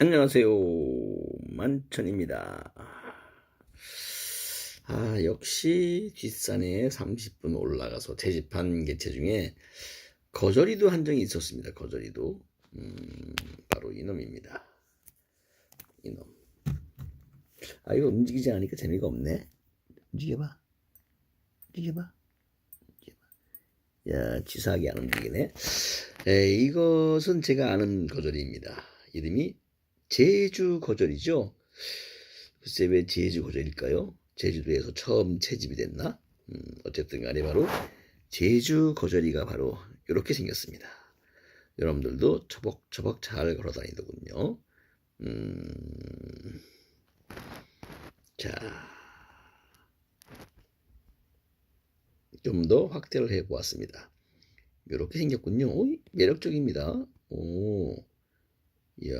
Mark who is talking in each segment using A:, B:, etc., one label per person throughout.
A: 안녕하세요. 만천입니다. 아, 역시 뒷산에 30분 올라가서 채집한 개체 중에 거저리도 한 적이 있었습니다. 거저리도. 음, 바로 이놈입니다. 이놈. 아, 이거 움직이지 않으니까 재미가 없네. 움직여봐. 움직여봐. 움직여봐. 야, 치사하게 안 움직이네. 에, 이것은 제가 아는 거저리입니다. 이름이 제주 거절이죠. 글쎄 왜 제주 거절일까요? 제주도에서 처음 채집이 됐나? 음, 어쨌든 간에 바로 제주 거절이가 바로 이렇게 생겼습니다. 여러분들도 처벅처벅 잘 걸어 다니더군요. 음, 자, 좀 더 확대를 해 보았습니다. 이렇게 생겼군요. 오, 매력적입니다. 오. 이야,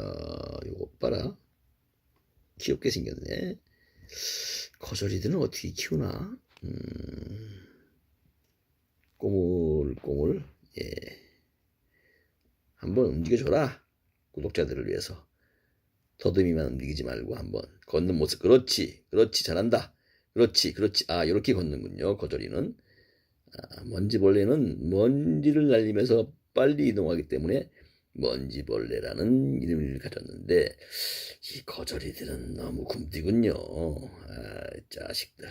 A: 요거 봐라. 귀엽게 생겼네. 거저리들은 어떻게 키우나? 음, 꼬물꼬물, 예. 한번 움직여줘라. 구독자들을 위해서. 더듬이만 움직이지 말고 한번 걷는 모습. 그렇지. 그렇지. 잘한다. 그렇지. 그렇지. 아, 이렇게 걷는군요. 거저리는. 아, 먼지벌레는 먼지를 날리면서 빨리 이동하기 때문에 먼지벌레라는 이름을 가졌는데 이 거저리들은 너무 굼뛰군요. 아, 자식들.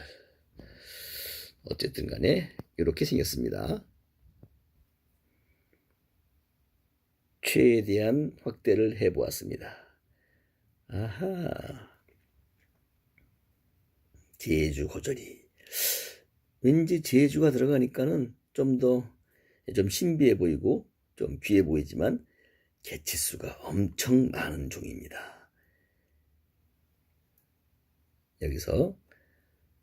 A: 어쨌든 간에 이렇게 생겼습니다. 최대한 확대를 해보았습니다. 아하. 제주 거저리. 왠지 제주가 들어가니까는 좀 더좀 신비해 보이고 좀 귀해 보이지만 개체수가 엄청 많은 종입니다. 여기서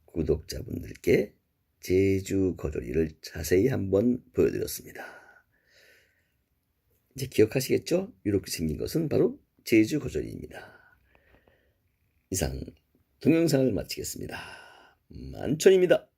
A: 구독자분들께 제주 거저리를 자세히 한번 보여드렸습니다. 이제 기억하시겠죠? 이렇게 생긴 것은 바로 제주 거저리입니다. 이상 동영상을 마치겠습니다. 만천입니다.